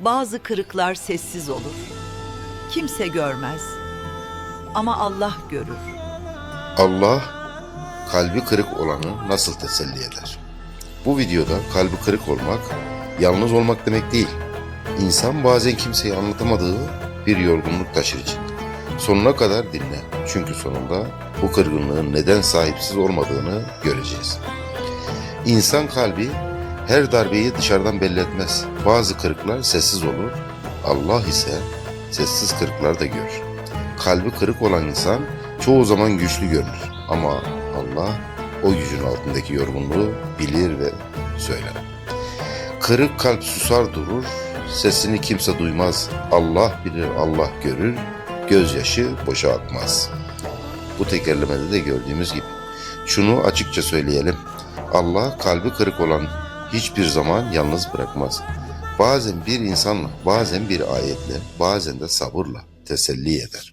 Bazı kırıklar sessiz olur. Kimse görmez. Ama Allah görür. Allah kalbi kırık olanı nasıl teselli eder? Bu videoda kalbi kırık olmak, yalnız olmak demek değil. İnsan bazen kimseye anlatamadığı bir yorgunluk taşır için. Sonuna kadar dinle. Çünkü sonunda bu kırgınlığın neden sahipsiz olmadığını göreceğiz. İnsan kalbi her darbeyi dışarıdan belli etmez. Bazı kırıklar sessiz olur. Allah ise sessiz kırıklar da görür. Kalbi kırık olan insan çoğu zaman güçlü görünür. Ama Allah o gücün altındaki yorgunluğu bilir ve söyler. Kırık kalp susar durur, sesini kimse duymaz. Allah bilir, Allah görür, gözyaşı boşa akmaz. Bu tekerlemede de gördüğümüz gibi. Şunu açıkça söyleyelim. Allah kalbi kırık olan hiçbir zaman yalnız bırakmaz. Bazen bir insanla, bazen bir ayetle, bazen de sabırla teselli eder.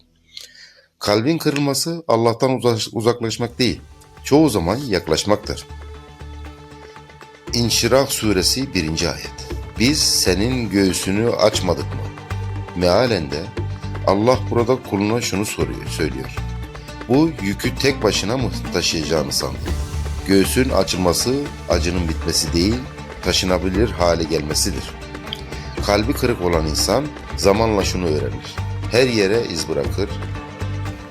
Kalbin kırılması Allah'tan uzaklaşmak değil, çoğu zaman yaklaşmaktır. İnşirah suresi 1. ayet. Biz senin göğsünü açmadık mı? Mealen de Allah burada kuluna şunu soruyor, söylüyor. Bu yükü tek başına mı taşıyacağını sandın? Göğsün açılması acının bitmesi değil, taşınabilir hale gelmesidir. Kalbi kırık olan insan zamanla şunu öğrenir. Her yere iz bırakır,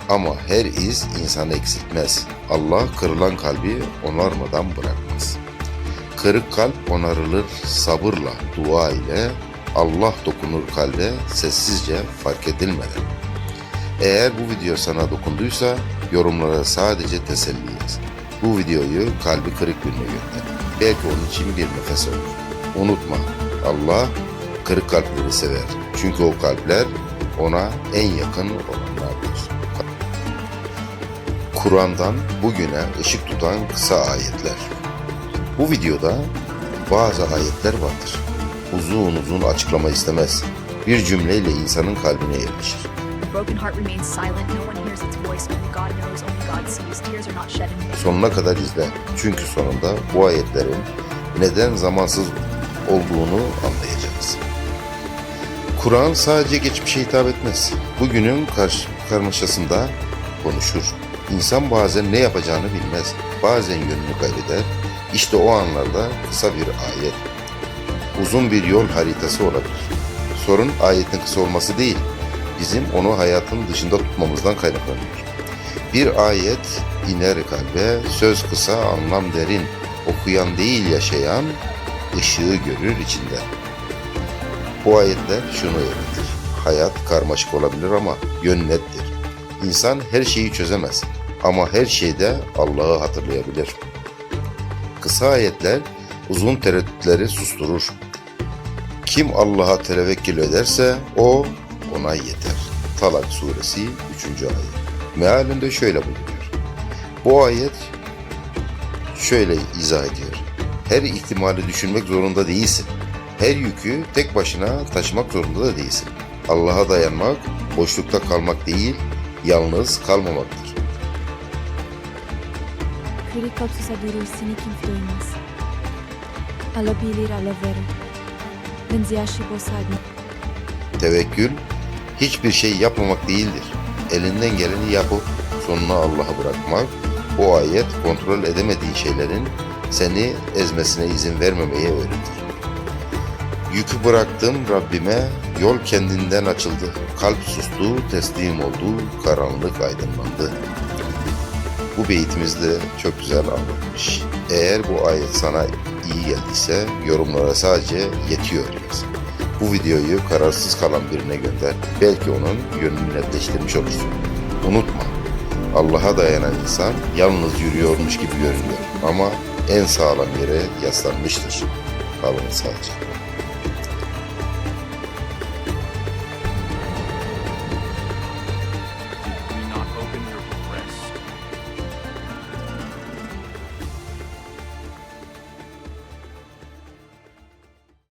ama her iz insanı eksiltmez. Allah kırılan kalbi onarmadan bırakmaz. Kırık kalp onarılır sabırla, dua ile Allah dokunur kalbe sessizce fark edilmeden. Eğer bu video sana dokunduysa yorumlara sadece teselli yaz. Bu videoyu kalbi kırık birine gönder. Belki onun için bir nefes olur. Unutma Allah kırık kalpleri sever. Çünkü o kalpler ona en yakın olanlardır. Kur'an'dan bugüne ışık tutan kısa ayetler. Bu videoda bazı ayetler vardır. Uzun uzun açıklama istemez. Bir cümleyle insanın kalbine yerleşir. Broken heart remains silent. No one hears its voice. God knows. Sonuna kadar izle. Çünkü sonunda bu ayetlerin neden zamansız olduğunu anlayacağız. Kur'an sadece geçmişe hitap etmez. Bugünün karş- karmaşasında konuşur. İnsan bazen ne yapacağını bilmez. Bazen yönünü kaybeder. İşte o anlarda kısa bir ayet. Uzun bir yol haritası olabilir. Sorun ayetin kısa olması değil. Bizim onu hayatın dışında tutmamızdan kaynaklanıyor. Bir ayet iner kalbe, söz kısa, anlam derin. Okuyan değil yaşayan, ışığı görür içinde. Bu ayetler şunu öğretir. Hayat karmaşık olabilir ama yön nettir. İnsan her şeyi çözemez ama her şeyde Allah'ı hatırlayabilir. Kısa ayetler uzun tereddütleri susturur. Kim Allah'a tevekkül ederse o ona yeter. Talak suresi 3. ayet. Mealinde şöyle bulunuyor. Bu ayet şöyle izah ediyor. Her ihtimali düşünmek zorunda değilsin. Her yükü tek başına taşımak zorunda da değilsin. Allah'a dayanmak, boşlukta kalmak değil, yalnız kalmamaktır. Kırık kalp susadırır seni kimse duymaz. Alabilir alavere. Benziyaşı bosaydı. Tevekkül hiçbir şey yapmamak değildir. Elinden geleni yapıp sonuna Allah'a bırakmak, o ayet kontrol edemediği şeylerin seni ezmesine izin vermemeye öğretir. Yükü bıraktım Rabbime, yol kendinden açıldı. Kalp sustu, teslim oldu, karanlık aydınlandı. Bu beytimizde çok güzel anlatmış. Eğer bu ayet sana iyi geldiyse yorumlara sadece yetiyor yaz. Bu videoyu kararsız kalan birine gönder. Belki onun yönünü netleştirmiş olursun. Unutma, Allah'a dayanan insan yalnız yürüyormuş gibi görünüyor ama en sağlam yere yaslanmıştır. Kalın sadece.